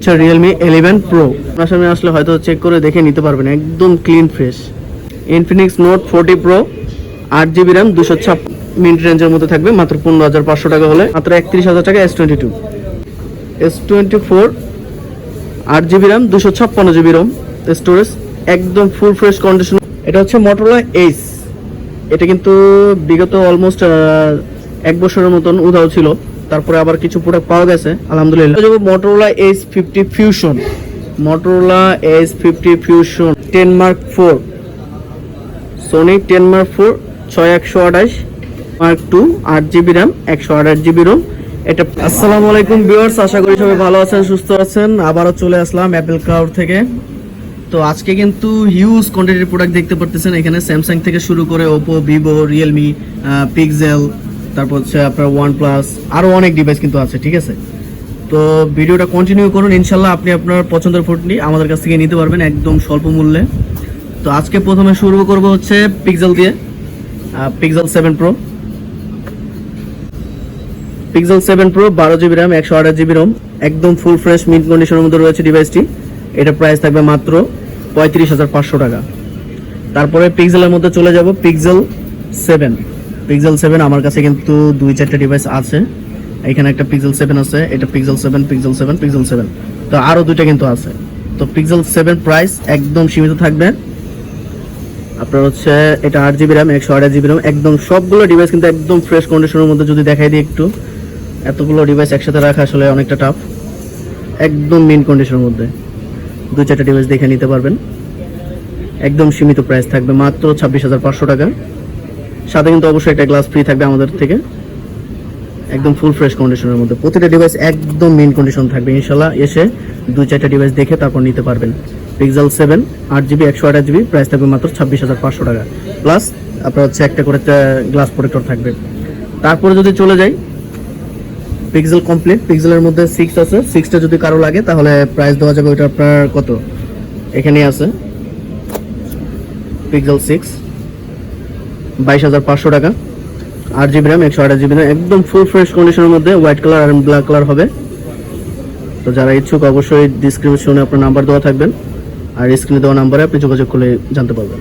আচ্ছা Realme eleven pro আপনার সামনে আসলে হয়তো চেক করে দেখে নিতে পারবেন, একদম clean fresh Infinix Note forty pro আট জিবি র্যাম দুশো ছাপ মিনিট রেঞ্জের মধ্যে থাকবে, মাত্র পনেরো হাজার পাঁচশো টাকা হলে, মাত্র একত্রিশ হাজার টাকা S twenty two S twenty four আট জিবি র্যাম দুশো ছাপ্পান্ন জিবি রোম স্টোরেজ একদম ফুল ফ্রেশ কন্ডিশন এটা হচ্ছে মোটরলা এইস এটা কিন্তু বিগত অলমোস্ট এক বছরের মতন উধাও ছিল। তারপরে আবার কিছু প্রোডাক্ট পাওয়া গেছে, আলহামদুলিল্লাহ। Motorola edge fifty fusion Motorola edge fifty fusion ten mark four Sony ten mark four ছয় একশো আঠাশ মার্ক টু আট জিবি র্যাম একশো আঠাশ জিবি রোম এটা আসসালামু আলাইকুম ভিউয়ার্স, আশা করি সবাই ভালো আছেন, সুস্থ আছেন। আবারও চলে আসলাম অ্যাপেল ক্লাউড থেকে। তো আজকে কিন্তু হিউজ কোয়ান্টিটির প্রোডাক্ট দেখতে পারতেছেন, এখানে স্যামসাং থেকে শুরু করে ওপো ভিভো রিয়েলমি পিক্সেল তারপর হচ্ছে আপনার ওয়ান প্লাস আরও অনেক ডিভাইস কিন্তু আছে, ঠিক আছে? তো ভিডিওটা কন্টিনিউ করুন, ইনশাল্লাহ আপনি আপনার পছন্দের ফোনটি আমাদের কাছ থেকে নিতে পারবেন একদম স্বল্প মূল্যে। তো আজকে প্রথমে শুরু করব হচ্ছে পিক্সেল দিয়ে Pixel seven pro Pixel seven pro বারো জিবি র্যাম একশো আঠাশ জিবি রোম একদম ফুল ফ্রেশ মিড কন্ডিশনের মধ্যে রয়েছে ডিভাইসটি এটা প্রাইস থাকবে মাত্র পঁয়ত্রিশ হাজার পাঁচশো টাকা। তারপরে পিক্সেলের মধ্যে চলে যাব পিক্সেল সেভেন পিক্সেল সেভেন আমার কাছে কিন্তু দুই চারটে ডিভাইস আছে। এখানে একটা পিক্সেল সেভেন আছে, এটা Pixel seven Pixel seven Pixel seven তো আরও দুইটা কিন্তু আছে। তো পিক্সেল সেভেন প্রাইস একদম সীমিত থাকবে। আপনার হচ্ছে এটা আট জিবি র্যাম একশো আঠাশ জিবি র্যাম একদম সবগুলো ডিভাইস কিন্তু একদম ফ্রেশ কন্ডিশনের মধ্যে যদি দেখাই দিই একটু, এতগুলো ডিভাইস একসাথে রাখা আসলে অনেকটা টাফ একদম মেন কন্ডিশনের মধ্যে। দুই চারটা ডিভাইস দেখে নিতে পারবেন। একদম সীমিত প্রাইস থাকবে, মাত্র ছাব্বিশ হাজার পাঁচশো টাকা। সাথে কিন্তু অবশ্যই একটা গ্লাস ফ্রি থাকবে আমাদের থেকে। একদম ফুল ফ্রেশ কন্ডিশনের মধ্যে। প্রতিটা ডিভাইস একদম মেন কন্ডিশন থাকবে। ইনশাল্লাহ এসে দুই চারটা ডিভাইস দেখে তারপর নিতে পারবেন। পিক্সেল সেভেন আট জিবি একশো আঠাশ জিবি প্রাইস থাকবে মাত্র ছাব্বিশ হাজার পাঁচশো টাকা। প্লাস আপনার হচ্ছে একটা করে গ্লাস প্রোটেক্টর থাকবে। তারপরে যদি চলে যাই পিক্সেল কমপ্লিট পিক্সেলের মধ্যে সিক্স আছে। সিক্সটা যদি কারও লাগে, তাহলে প্রাইস দেওয়া যাবে ওইটা আপনার কত? এখানেই আছে। পিক্সেল সিক্স বাইশ হাজার পাঁচশো টাকা। আট জিবি র্যাম একশো আঠাশ জিবি র্যাম একদম ফুল ফ্রেশ কন্ডিশনের মধ্যে হোয়াইট কালার আর ব্ল্যাক কালার হবে। তো যারা ইচ্ছুক, অবশ্যই ডিসক্রিপশনে আপনার নাম্বার দেওয়া থাকবেন আর স্ক্রিনে দেওয়া নাম্বারে আপনি যোগাযোগ করলে জানতে পারবেন।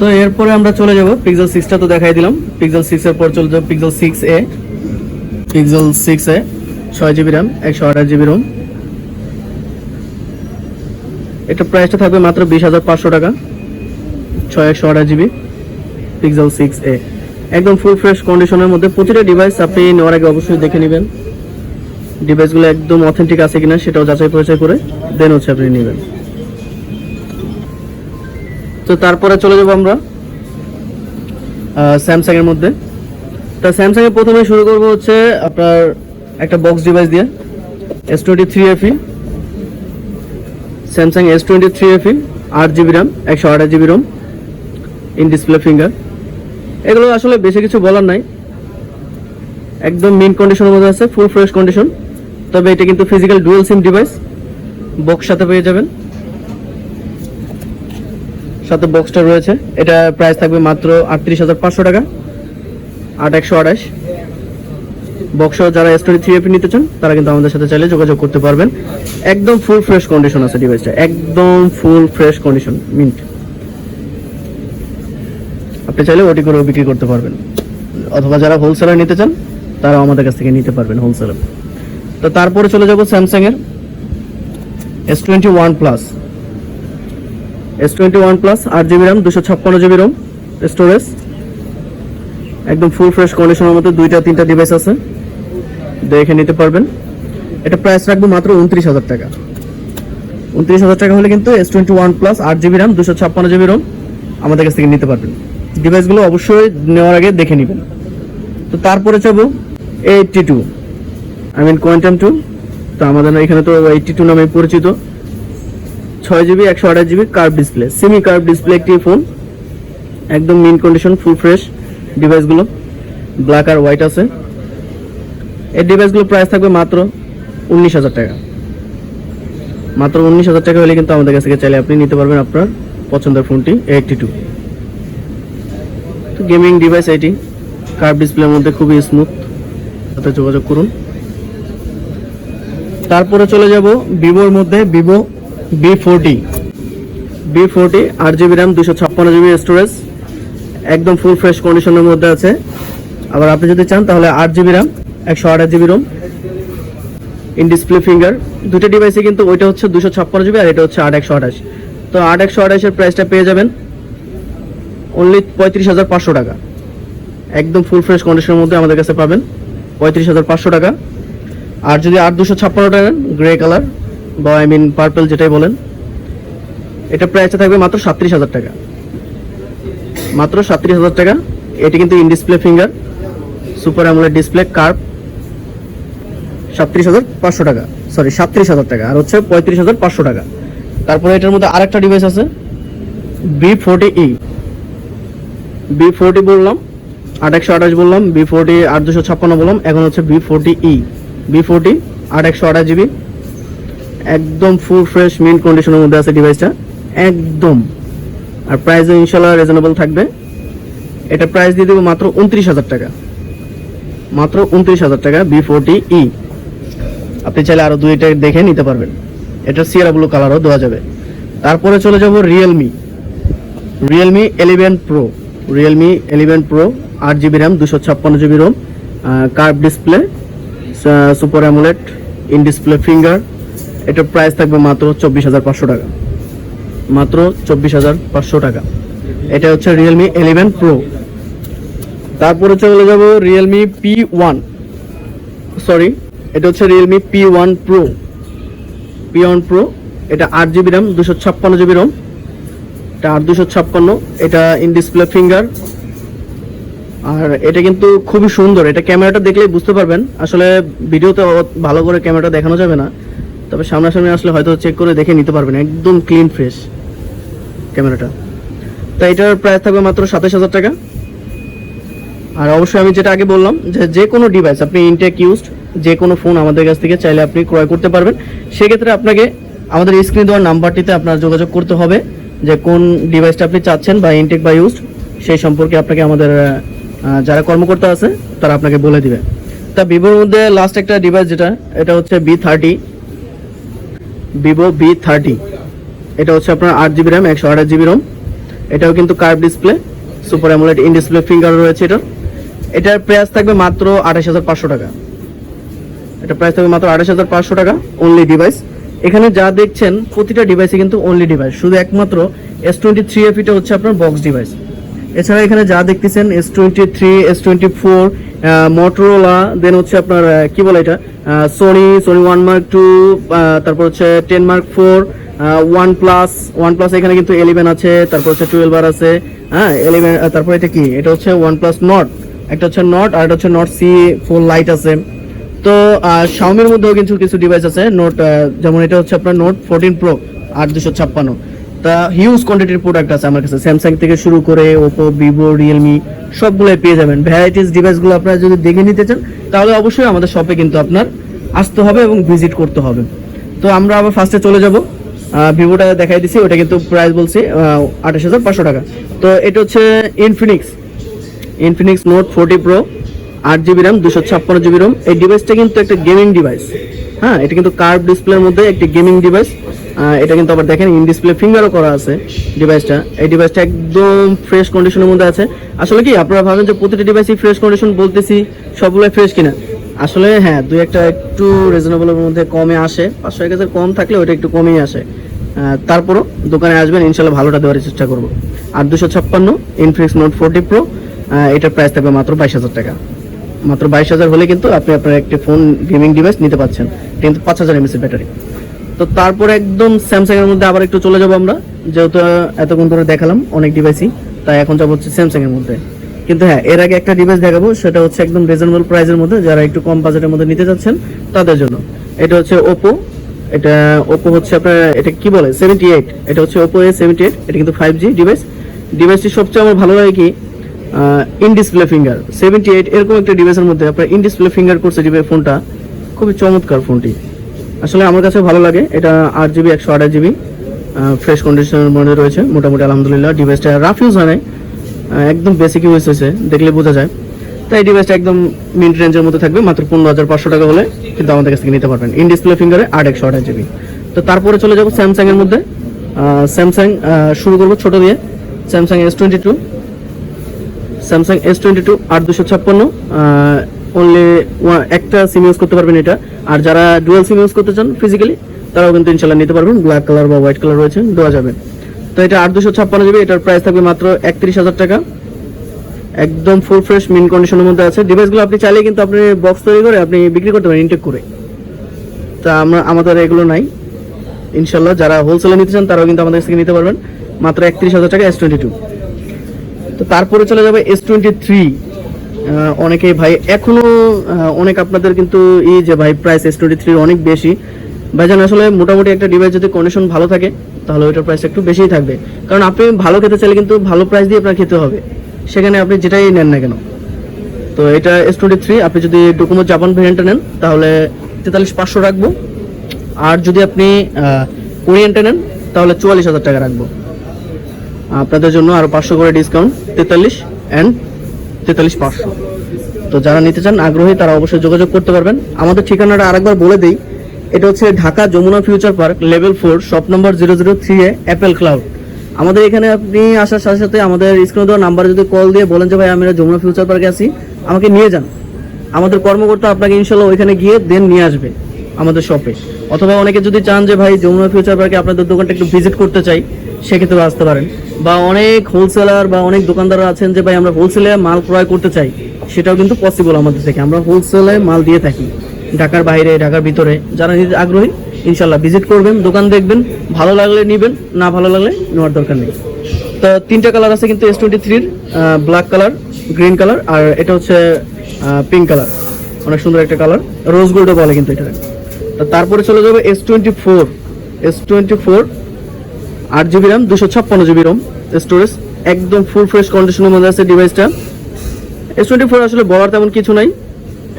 তো এরপরে আমরা চলে যাব পিক্সেল সিক্সটা তো দেখাই দিলাম। পিক্সেল সিক্স এর পর চলে যাব Pixel six A Pixel six A ছয় জিবি র্যাম একশো আঠাশ জিবি রোম এটা প্রাইসটা থাকবে মাত্র বিশ হাজার পাঁচশো টাকা। ছয়, একশো আঠাশ জিবি। পিক্সেল সিক্স এ একদম ফুল ফ্রেশ কন্ডিশনের মধ্যে প্রতিটা ডিভাইস আপনি নেওয়ার আগে অবশ্যই দেখে নেবেন। ডিভাইসগুলো একদম অথেন্টিক আছে কিনা সেটাও যাচাই পরিচয় করে দেন হচ্ছে আপনি নেবেন। তো তারপরে চলে যাব আমরা স্যামসাং এর মধ্যে। তা স্যামসাং এর প্রথমে শুরু করব হচ্ছে আপনার একটা বক্স ডিভাইস দিয়ে S twenty three FE Samsung S twenty three FE আট জিবি র্যাম একশো আঠাশ GB ROM in display finger এগুলো আসলে বেশি কিছু বলার নাই। একদম মেন কন্ডিশনের মধ্যে আছে ফুল ফ্রেশ কন্ডিশন তবে এটা কিন্তু physical dual SIM device box সাথে পেয়ে যাবেন। সাথে বক্সটা রয়েছে। এটা প্রাইস থাকবে মাত্র আটত্রিশ হাজার পাঁচশো টাকা। আট একশো আঠাশ বক্স যারা স্টোরি থ্রি এপি নিতে চান, তারা কিন্তু আমাদের সাথে চাইলে যোগাযোগ করতে পারবেন। একদম ফুল ফ্রেশ কন্ডিশন আছে ডিভাইসটা একদম ফুল ফ্রেশ কন্ডিশন মিন্ট আপনি চাইলে ওটি করে বিক্রি করতে পারবেন। অথবা যারা হোলসেলার নিতে চান, তারাও আমাদের কাছ থেকে নিতে পারবেন হোলসেলার তো তারপরে চলে যাব স্যামসাং এর S twenty one plus S twenty one plus আট জিবি র্যাম দুশো ছাপ্পান্ন জিবি রোম স্টোরেজ একদম ফুল ফ্রেশ কন্ডিশনের মধ্যে দুইটা, তিনটা ডিভাইস আছে। দেখে নিতে পারবেন। এটা প্রাইস রাখব মাত্র উনত্রিশ হাজার টাকা। উনত্রিশ হাজার টাকা হলে কিন্তু এস টোয়েন্টি ওয়ান প্লাস আট জিবি র্যাম দুশো ছাপ্পান্ন জিবি রোম আমাদের কাছ থেকে নিতে পারবেন। ডিভাইসগুলো অবশ্যই নেওয়ার আগে দেখে নেবেন। তো তারপরে যাব eighty two I mean quantum two তো আমাদের এখানে তো এইটটি টু নামে পরিচিত। ছয় জিবি একশো আঠাশ GB curve display semi curve display একটি ফোন একদম মিন কন্ডিশন ফুল ফ্রেশ ডিভাইসগুলো ব্ল্যাক আর হোয়াইট আছে। এই ডিভাইসগুলো প্রাইস থাকবে মাত্র উনিশ হাজার টাকা। মাত্র উনিশ হাজার টাকা হলে কিন্তু আমাদের কাছ থেকে চাইলে আপনি নিতে পারবেন আপনার পছন্দের ফোনটি এইটটি টু গেমিং ডিভাইস এটি কার্ভ ডিসপ্লের মধ্যে খুবই স্মুথ সাথে যোগাযোগ করুন। তারপরে চলে যাব ভিভোর মধ্যে, Vivo B forty B forty আট জিবি র্যাম দুশো ছাপ্পান্ন জিবি স্টোরেজ একদম ফুল ফ্রেশ কন্ডিশনের মধ্যে আছে। আবার আপনি যদি চান, তাহলে আট জিবি র্যাম একশো আঠাশ GB ROM in display finger দুটো ডিভাইসে কিন্তু ওইটা হচ্ছে দুশো ছাপ্পান্ন জিবি আর এটা হচ্ছে আট একশো আঠাশ। তো আট একশো আঠাশের প্রাইসটা পেয়ে যাবেন। অনলি পঁয়ত্রিশ হাজার পাঁচশো টাকা। একদম ফুল ফ্রেশ কন্ডিশনের মধ্যে আমাদের কাছে পাবেন। পঁয়ত্রিশ হাজার পাঁচশো টাকা। আর যদি আট দুশো ছাপ্পান্ন টাকা গ্রে কালার বা আই মিন পার্পেল যেটাই বলেন, এটা প্রাইসটা থাকবে মাত্র সাত্রিশ হাজার টাকা। মাত্র সাত্রিশ হাজার টাকা। এটি কিন্তু in display finger super AMOLED display curve সাত্রিশ হাজার পাঁচশো টাকা। সরি সাত্রিশ হাজার টাকা। আর হচ্ছে পঁয়ত্রিশ হাজার পাঁচশো টাকা। তারপরে এটার মধ্যে আরেকটা ডিভাইস আছে B forty E B forty বললাম, আট একশো আঠাশ বললাম বি ফোর্টি আট দুশো ছাপ্পান্ন বললাম, এখন হচ্ছে B forty E B forty আট একশো আঠাশ জিবি একদম ফুল ফ্রেশ মিন কন্ডিশনের মধ্যে আছে ডিভাইসটা একদম। আর প্রাইসও ইনশাল্লাহ রিজনেবল থাকবে। এটা প্রাইস দিয়ে দেবো মাত্র উনত্রিশ হাজার টাকা। মাত্র উনত্রিশ হাজার টাকা বি ফোরটি ই আপনি চাইলে আরও দুইটা দেখে নিতে পারবেন। এটা সিয়ারা ব্লু কালারও দেওয়া যাবে। তারপরে চলে যাব Realme Realme eleven pro Realme eleven pro আট জিবি র্যাম দুশো ছাপ্পান্ন GB ROM curve display super AMOLED in display finger এটার প্রাইস থাকবে মাত্র চব্বিশ হাজার পাঁচশো টাকা। মাত্র চব্বিশ হাজার পাঁচশো টাকা। এটা হচ্ছে রিয়েলমি এলিভেন প্রো তারপরে চলে যাব রিয়েলমি পি ওয়ান সরি এটা হচ্ছে Realme P one pro P one pro এটা আট জিবি র্যাম দুশো ছাপ্পান্ন জিবি রোম এটা আট দুশো ছাপ্পান্ন, এটা ইন ডিসপ্লে ফিঙ্গার আর এটা কিন্তু খুবই সুন্দর, এটা ক্যামেরাটা দেখলেই বুঝতে পারবেন। আসলে ভিডিওতে ভালো করে ক্যামেরাটা দেখানো যাবে না, তবে সামনাসামনি আসলে হয়তো চেক করে দেখে নিতে পারবেন, একদম ক্লিন ফ্রেশ ক্যামেরাটা। তো এটার প্রাইস থাকবে মাত্র সাতাশ হাজার টাকা। আর অবশ্যই আমি যেটা আগে বললাম, যে যে কোনো ডিভাইস আপনি ইনটেক ইউজড যে কোনো ফোন আমাদের কাছ থেকে চাইলে আপনি ক্রয় করতে পারবেন। সেক্ষেত্রে আপনাকে আমাদের স্ক্রিন দেওয়ার নাম্বারটিতে আপনার যোগাযোগ করতে হবে। যে কোন ডিভাইসটা আপনি চাচ্ছেন বা ইনটেক বা ইউজড সেই সম্পর্কে আপনাকে আমাদের যারা কর্মকর্তা আছে, তারা আপনাকে বলে দিবে। তা ভিভোর মধ্যে লাস্ট একটা ডিভাইস যেটা, এটা হচ্ছে B thirty Vivo B thirty এটা হচ্ছে আপনার আট জিবি র্যাম একশো আঠাশ জিবি রোম এটাও কিন্তু curve display super AMOLED in display finger রয়েছে এটা। এটার প্রাইস থাকবে মাত্র আঠাশ হাজার পাঁচশো টাকা। এটা প্রাইস থাকবে মাত্র আঠাশ হাজার পাঁচশো টাকা অনলি ডিভাইস এখানে যা দেখছেন, প্রতিটা ডিভাইসে কিন্তু অনলি ডিভাইস শুধু একমাত্র এস টোয়েন্টি থ্রি এফ এটা হচ্ছে আপনার বক্স ডিভাইস এছাড়া এখানে যা দেখতেছেন S twenty three S twenty four Motorola then হচ্ছে আপনার কি বলে এটা? Sony Sony one mark two তারপর হচ্ছে ten mark four one plus one plus এখানে কিন্তু এলিভেন আছে, তারপর হচ্ছে টুয়েলভ আর আছে হ্যাঁ এলিভেন তারপর এটা কি? এটা হচ্ছে ওয়ান প্লাস নট একটা হচ্ছে নট আর একটা হচ্ছে নট সি ফোর লাইট আছে। তো শাওমির মধ্যেও কিন্তু কিছু ডিভাইস আছে। নোট যেমন এটা হচ্ছে আপনার নোট ফোরটিন প্রো আট দুশো ছাপ্পান্ন। তা হিউজ কোয়ান্টিটির প্রোডাক্ট আছে আমার কাছে। স্যামসাং থেকে শুরু করে ওপো ভিভো রিয়েলমি সবগুলোই পেয়ে যাবেন। ভ্যারাইটিস ডিভাইসগুলো আপনারা যদি দেখে নিতে চান, তাহলে অবশ্যই আমাদের শপে কিন্তু আপনার আসতে হবে এবং ভিজিট করতে হবে। তো আমরা আবার ফার্স্টে চলে যাব। ভিভোটা দেখাই দিছি, ওটা কিন্তু প্রাইস বলছি আঠাশ হাজার পাঁচশো টাকা। তো এটা হচ্ছে Infinix Infinix note forty pro আট জিবি র্যাম দুশো ছাপ্পান্ন জিবি রোম এই ডিভাইসটা কিন্তু একটা গেমিং ডিভাইস হ্যাঁ এটা কিন্তু কার্ভ ডিসপ্লের মধ্যে একটি গেমিং ডিভাইস এটা কিন্তু আবার দেখেন ইন ডিসপ্লে ফিঙ্গারও করা আছে ডিভাইসটা এই ডিভাইসটা একদম ফ্রেশ কন্ডিশনের মধ্যে আছে। আসলে কি, আপনারা ভাবেন যে প্রতিটা ডিভাইসই ফ্রেশ কন্ডিশন বলতেছি সবগুলো ফ্রেশ কিনা? আসলে হ্যাঁ দুই একটা একটু রিজনেবলের মধ্যে কমে আসে। পাঁচশো এক হাজার কম থাকলে ওটা একটু কমেই আসে। তারপরও দোকানে আসবেন ইনশাল্লাহ ভালোটা দেওয়ার চেষ্টা করব। আর দুশো ছাপ্পান্ন ইনফিনিক্স নোট ফোরটি প্রো এটার প্রাইস থাকবে মাত্র বাইশ হাজার টাকা। মাত্র বাইশ হাজার হলে কিন্তু আপনি আপনার একটি ফোন গেমিং ডিভাইস নিতে পাচ্ছেন। এটা কিন্তু পাঁচ হাজার এমএসের ব্যাটারি তো তারপরে একদম স্যামসাং এর মধ্যে আবার একটু চলে যাব আমরা। যেহেতু এতক্ষণ ধরে দেখালাম অনেক ডিভাইসই তাই এখন যাব হচ্ছে স্যামসাং এর মধ্যে। কিন্তু হ্যাঁ এর আগে একটা ডিভাইস দেখাবো, সেটা হচ্ছে একদম রিজনেবল প্রাইসের মধ্যে। যারা একটু কম বাজেটের মধ্যে নিতে যাচ্ছেন তাদের জন্য। এটা হচ্ছে ওপো এটা ওপো হচ্ছে আপনার, এটা কি বলে? সেভেন্টি এইট এটা হচ্ছে ওপো এ সেভেন্টি এইট এটা কিন্তু ফাইভ জি ডিভাইস ডিভাইসটি সবচেয়ে আমার ভালো লাগে কি? In display finger seventy eight এরকম একটা ডিভাইসের মধ্যে আপনার ইন ডিসপ্লে ফিঙ্গার করছে ডিভাইস ফোনটা খুবই চমৎকার ফোনটি আসলে আমার কাছে ভালো লাগে, এটা আট জিবি একশো আঠাশ জিবি ফ্রেশ কন্ডিশনের মধ্যে রয়েছে, মোটামুটি আলহামদুলিল্লাহ ডিভাইসটা রাফ ইউজ হয় একদম বেসিক ইউজ হয়েছে, দেখলে বোঝা যায়। তো এই ডিভাইসটা একদম মিড রেঞ্জের মধ্যে থাকবে, মাত্র পনেরো হাজার পাঁচশো টাকা হলে কিন্তু আমাদের কাছ থেকে নিতে পারবেন। ইন ডিসপ্লে ফিঙ্গারে আট, একশো আঠাশ জিবি তো তারপরে চলে যাব স্যামসাং এর মধ্যে। স্যামসাং শুরু করব ছোট দিয়ে। Samsung S twenty two Samsung S twenty two আট দুশো ছাপ্পান্ন অনলি একটা সিম ইউজ করতে পারবেন এটা। আর যারা ডুয়াল সিম ইউজ করতে চান ফিজিক্যালি তারাও কিন্তু ইনশাল্লাহ নিতে পারবেন। ব্ল্যাক কালার বা হোয়াইট কালার রয়েছে, দেওয়া যাবে। তো এটা আট দুশো ছাপ্পান্ন জিবি এটার প্রাইস থাকবে মাত্র একত্রিশ হাজার টাকা। একদম ফুল ফ্রেশ মিন কন্ডিশনের মধ্যে আছে। ডিভাইসগুলো আপনি চাইলে কিন্তু আপনি বক্স তৈরি করে আপনি বিক্রি করতে পারেন ইনটেক করে। তা আমরা, আমাদের এগুলো নাই। ইনশাল্লাহ যারা হোলসেলে নিতে চান, তারাও কিন্তু আমাদের থেকে নিতে পারবেন। মাত্র একত্রিশ হাজার টাকা এস টোয়েন্টি টু তো তারপরে চলে যাবে এস টোয়েন্টি থ্রি অনেকে ভাই এখনও আহ, অনেক আপনাদের কিন্তু এই যে ভাই প্রাইস এস টোয়েন্টি থ্রি অনেক বেশি। ভাইজান আসলে মোটামুটি একটা ডিভাইস যদি কন্ডিশন ভালো থাকে তাহলে ওইটার প্রাইস একটু বেশিই থাকবে। কারণ আপনি ভালো খেতে চাইলে কিন্তু ভালো প্রাইস দিয়ে আপনার খেতে হবে। সেখানে আপনি যেটাই নেন না কেন। তো এটা এস টোয়েন্টি থ্রি আপনি যদি ডোকোমো জাপান ভেরিয়েন্টটা নেন তাহলে তেতাল্লিশ পাঁচশো রাখব। আর যদি আপনি কোরিয়ানটা নেন তাহলে চুয়াল্লিশ হাজার টাকা রাখব। আপনাদের জন্য আরও পাঁচশো করে ডিসকাউন্ট তেতাল্লিশ অ্যান্ড তেতাল্লিশ পাঁচশো। তো যারা নিতে চান, আগ্রহী, তারা অবশ্যই যোগাযোগ করতে পারবেন। আমাদের ঠিকানাটা আরেকবার বলে দিই, এটা হচ্ছে Dhaka Jamuna Future Park level four shop number zero zero three A Apple Cloud আমাদের এখানে আপনি আসার সাথে সাথে আমাদের স্ক্রিনে দেওয়া নাম্বারে যদি কল দিয়ে বলেন যে, ভাই আমরা যমুনা ফিউচার পার্কে আছি, আমাকে নিয়ে যান। আমাদের কর্মকর্তা আপনাকে ইনশাল্লাহ ওইখানে গিয়ে দেন নিয়ে আসবে আমাদের শপে অথবা অনেকে যদি চান যে, ভাই, যমুনা ফিউচার পার্কে আপনাদের দোকানটা একটু ভিজিট করতে চাই সেক্ষেত্রে আসতে পারেন। বা অনেক হোলসেলার বা অনেক দোকানদার আছেন যে, ভাই, আমরা হোলসেলে মাল ক্রয় করতে চাই। সেটাও কিন্তু পসিবল আমাদের থেকে। আমরা হোলসেলে মাল দিয়ে থাকি। ঢাকার বাইরে, ঢাকার ভিতরে। যারা নিজে আগ্রহী ইনশাল্লাহ ভিজিট করবেন, দোকান দেখবেন, ভালো লাগলে নেবেন, না ভালো লাগলে নেওয়ার দরকার নেই। তো তিনটা কালার আছে কিন্তু এস টোয়েন্টি থ্রির ব্ল্যাক কালার গ্রিন কালার আর এটা হচ্ছে পিঙ্ক কালার অনেক সুন্দর একটা কালার রোজ গোল্ডও বলে কিন্তু এটা। তারপরে চলে যাবে S twenty four S twenty four আট জিবি র্যাম দুশো ছাপ্পান্ন জিবি রোম স্টোরেজ একদম ফুল ফ্রেশ কন্ডিশনের মধ্যে আছে ডিভাইসটা এস টোয়েন্টি ফোর আসলে বলার তেমন কিছু নাই।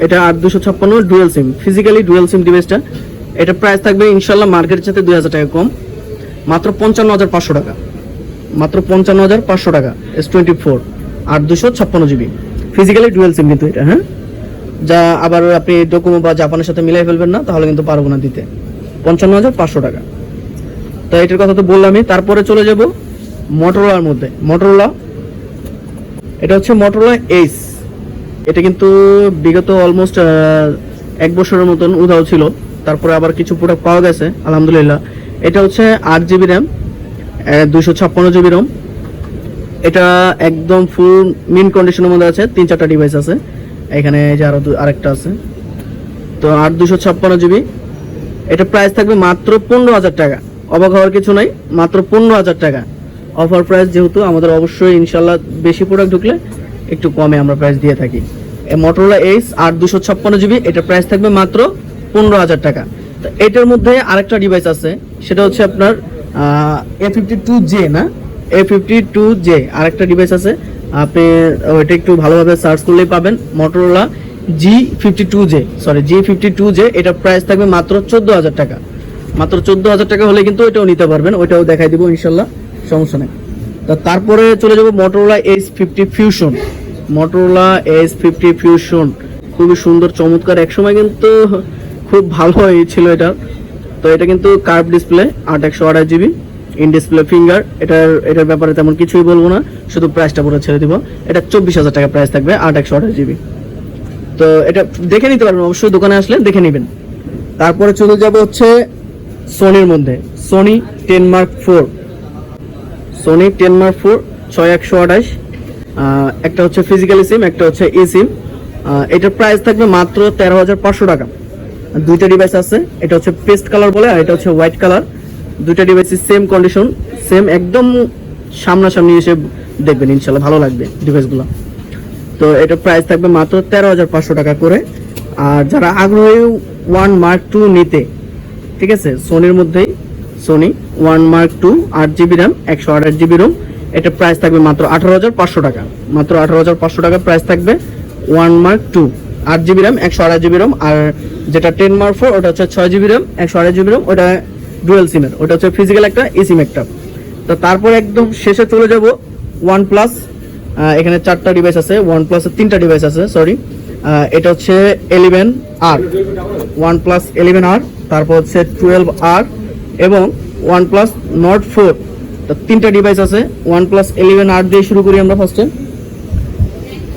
এটা আট, দুশো ছাপ্পান্ন dual SIM physically dual SIM ডিভাইসটা এটা প্রাইস থাকবে ইনশাল্লাহ মার্কেটের সাথে দুই হাজার টাকা কম। মাত্র পঞ্চান্ন হাজার পাঁচশো টাকা। মাত্র পঞ্চান্ন হাজার পাঁচশো টাকা এস টোয়েন্টি ফোর আট, দুশো ছাপ্পান্ন জিবি। ফিজিক্যালি ডুয়েল সিম কিন্তু এটা হ্যাঁ? যা আবার আপনি ডোকোমো বা জাপানের সাথে মিলাই ফেলবেন না, তাহলে কিন্তু পারব না দিতে। পঞ্চান্ন হাজার পাঁচশো টাকা। তো এটার কথা তো বললামই। তারপরে চলে যাব মোটরোলার মধ্যে। মোটরোলা এটা হচ্ছে মোটরোলা এইস এটা কিন্তু বিগত অলমোস্ট এক বছরের মতন উধাও ছিল। তারপরে আবার কিছু প্রোডাক্ট পাওয়া গেছে, আলহামদুলিল্লাহ। এটা হচ্ছে আট জিবি র্যাম দুশো ছাপ্পান্ন জিবি রম এটা একদম ফুল মিন কন্ডিশনের মধ্যে আছে, তিন চারটা ডিভাইস আছে। এখানে যে আরও আরেকটা আছে। তো আট দুশো ছাপ্পান্ন জিবি এটা প্রাইস থাকবে মাত্র পনেরো হাজার টাকা। অবাক হওয়ার কিছু নাই, মাত্র পনেরো হাজার টাকা। অফার প্রাইস যেহেতু, আমাদের অবশ্যই ইনশাল্লাহ বেশি প্রোডাক্ট ঢুকলে একটু কমে আমরা প্রাইস দিয়ে থাকি। মোটরোলা এইস আর দুশো ছাপ্পান্ন জিবি এটা প্রাইস থাকবে মাত্র পনেরো হাজার টাকা। তো এটার মধ্যে আরেকটা ডিভাইস আছে, সেটা হচ্ছে আপনার এ ফিফটি টু জে না? এ ফিফটি টু জে আরেকটা ডিভাইস আছে। আপনি ওইটা একটু ভালোভাবে সার্চ করলেই পাবেন Motorola G fifty two J sorry G fifty two J এটা প্রাইস থাকবে মাত্র চোদ্দ হাজার টাকা। মাত্র চোদ্দ হাজার টাকা হলে কিন্তু ওইটাও নিতে পারবেন, ওইটাও দেখাই দিব ইনশাল্লাহ, সমস্যা নেই। তা তারপরে চলে যাব Motorola H fifty fusion Motorola H fifty fusion খুবই সুন্দর, চমৎকার। একসময় কিন্তু খুব ভালো ছিল এটা। তো এটা কিন্তু কার্ভ ডিসপ্লে আট একশো আঠাশ জিবি ইন ডিসপ্লে ফিঙ্গার এটার এটার ব্যাপারে তেমন কিছুই বলব না, শুধু প্রাইসটা পুরো ছেড়ে দিব। এটা চব্বিশ হাজার টাকা প্রাইস থাকবে, আট একশো আঠাশ জিবি। তো এটা দেখে নিতে পারবেন, অবশ্যই দোকানে আসলে দেখে নেবেন। তারপরে চলে যাব হচ্ছে সোনির মধ্যে। Sony ten mark four Sony ten mark four ছয় একশো আঠাশ। একটা হচ্ছে ফিজিক্যালি সিম একটা হচ্ছে ই সিম এটার প্রাইস থাকবে মাত্র তেরো হাজার পাঁচশো টাকা। দুইটা ডিভাইস আছে, এটা হচ্ছে পেস্ট কালার বলে আর এটা হচ্ছে হোয়াইট কালার দুইটা ডিভাইসের সেম কন্ডিশন সেম একদম সামনাসামনি এসে দেখবেন, ইনশাল্লাহ ভালো লাগবে ডিভাইসগুলো তো এটা প্রাইস থাকবে মাত্র তেরো হাজার পাঁচশো টাকা করে। আর যারা আগ্রহী ওয়ান মার্ক টু নিতে ঠিক আছে? সোনির মধ্যেই সোনি ওয়ান মার্ক টু আট জিবি র্যাম একশো আঠাশ জিবি রোম এটা প্রাইস থাকবে মাত্র আঠারো হাজার পাঁচশো টাকা। মাত্র আঠারো হাজার পাঁচশো টাকা প্রাইস থাকবে ওয়ান মার্ক টু আট জিবি র্যাম একশো আঠাশ জিবি রোম আর যেটা টেন মার্ক ফোর ওটা হচ্ছে ছয় জিবি র্যাম একশো আঠাশ জিবি রোম ওটা ডুয়েল সিমের ওটা হচ্ছে ফিজিক্যাল একটা ই সিম একটা। তো তারপর একদম শেষে চলে যাব ওয়ান প্লাস এখানে চারটা ডিভাইস আছে ওয়ান প্লাসের তিনটা ডিভাইস আছে সরি এটা হচ্ছে eleven R one plus eleven R তারপর হচ্ছে টুয়েলভ আর এবং ওয়ান প্লাস নট ফোর তিনটা ডিভাইস আছে ওয়ান প্লাস ইলেভেন আর দিয়ে শুরু করি আমরা ফার্স্টে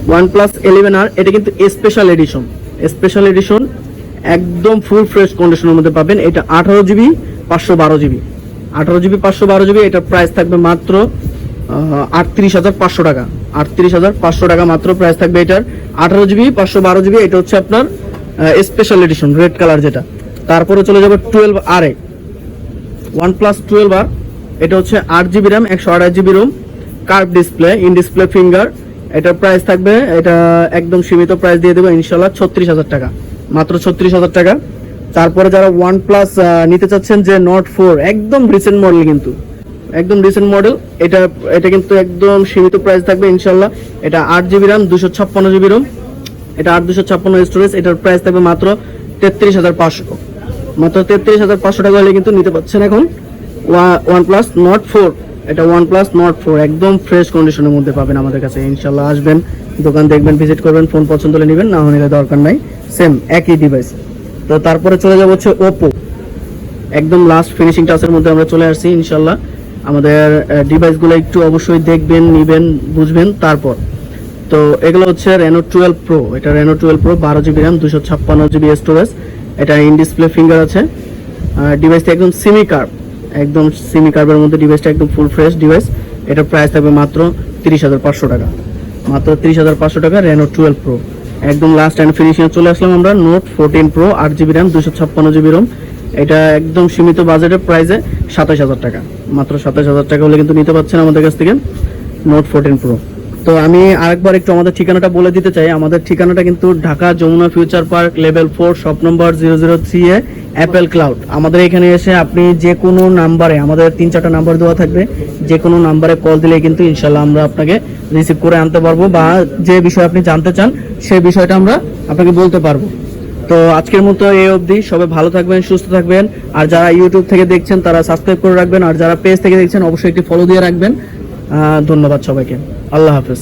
ওয়ান প্লাস ইলেভেন আর এটা কিন্তু স্পেশাল এডিশন স্পেশাল এডিশন একদম ফুল ফ্রেশ কন্ডিশনের মধ্যে পাবেন। এটা আঠারো জিবি পাঁচশো বারো জিবি আঠারো জিবি পাঁচশো বারো জিবি এটার প্রাইস থাকবে মাত্র আটত্রিশ হাজার পাঁচশো টাকা। আটত্রিশ হাজার পাঁচশো টাকা মাত্র প্রাইস থাকবে এটার। আঠারো জিবি, পাঁচশো বারো জিবি, এটা হচ্ছে আপনার স্পেশাল এডিশন রেড কালার যেটা। তারপরে চলে যাবে টুয়েলভ আর এ ওয়ান প্লাস টুয়েলভ আর এটা হচ্ছে আট জিবি র্যাম একশো আঠাশ GB ROM curve display in display finger এটার প্রাইস থাকবে, এটা একদম সীমিত প্রাইস দিয়ে দেবো ইনশাল্লাহ ছত্রিশ হাজার টাকা। মাত্র ছত্রিশ হাজার টাকা। তারপরে যারা ওয়ান প্লাস নিতে চাচ্ছেন যে নট ফোর একদম রিসেন্ট মডেল কিন্তু। একদম রিসেন্ট মডেল এটা এটা কিন্তু একদম সীমিত প্রাইস থাকবে ইনশাল্লাহ। এটা আট জিবি র্যাম দুশো ছাপ্পান্ন জিবি রোম এটা আট, দুশো ছাপ্পান্ন স্টোরেজ এটার প্রাইস থাকবে মাত্র তেত্রিশ হাজার পাঁচশো। মাত্র তেত্রিশ হাজার পাঁচশো টাকা হলে কিন্তু নিতে পারছেন এখন ওয়ান প্লাস নট ফোর এটা ওয়ান প্লাস নট ফোর একদম ফ্রেশ কন্ডিশনের মধ্যে পাবেন আমাদের কাছে। ইনশাল্লাহ আসবেন, দোকান দেখবেন ভিজিট করবেন ফোন পছন্দ হলে নেবেন, না হলে দরকার নাই। সেম একই ডিভাইস তো তারপরে চলে যাব হচ্ছে ওপো একদম লাস্ট ফিনিশিং টাচের মধ্যে আমরা চলে আসছি, ইনশাল্লাহ। আমাদের ডিভাইসগুলো একটু অবশ্যই দেখবেন, নিবেন, বুঝবেন, তারপর। তো এগুলো হচ্ছে রেনো টুয়েলভ প্রো এটা রেনো টুয়েলভ প্রো বারো জিবি র্যাম দুশো ছাপ্পান্ন জিবি স্টোরেজ এটা ইন ডিসপ্লে ফিঙ্গার আছে। ডিভাইসটা একদম সিমি কার্ভ একদম সিমি কার্ভের মধ্যে ডিভাইসটা একদম ফুল ফ্রেশ ডিভাইস এটার প্রাইস থাকবে মাত্র তিরিশ হাজার পাঁচশো টাকা। মাত্র তিরিশ হাজার পাঁচশো টাকা রেনো টুয়েলভ প্রো একদম লাস্ট অ্যান্ড ফিনিশিংয়ে চলে আসলাম আমরা নোট ফোরটিন প্রো আট জিবি র্যাম দুশো ছাপ্পান্ন জিবি রোম এটা একদম সীমিত বাজেটের প্রাইসে সাতাশ হাজার টাকা। মাত্র সাতাশ হাজার টাকা হলে কিন্তু নিতে পারছেন আমাদের কাছ থেকে নোট ফোরটিন প্রো তো আমি আরেকবার একটু আমাদের ঠিকানাটা বলে দিতে চাই। আমাদের ঠিকানাটা কিন্তু Dhaka Jamuna Future Park level four shop number zero zero three A Apple Cloud আমাদের এখানে এসে আপনি যে কোনো নাম্বারে আমাদের তিন চারটা নাম্বার দেওয়া থাকবে, যে কোনো নাম্বারে কল দিলে কিন্তু ইনশাল্লাহ আমরা আপনাকে রিসিভ করে আনতে পারব বা যে বিষয় আপনি জানতে চান, সেই বিষয়টা আমরা আপনাকে বলতে পারব। তো আজকের মতো এই অবধি। সবাই ভালো থাকবেন, সুস্থ থাকবেন। আর যারা ইউটিউব থেকে দেখছেন, তারা সাবস্ক্রাইব করে রাখবেন। আর যারা পেজ থেকে দেখছেন, অবশ্যই একটি ফলো দিয়ে রাখবেন। ধন্যবাদ সবাইকে। আল্লাহ হাফেজ।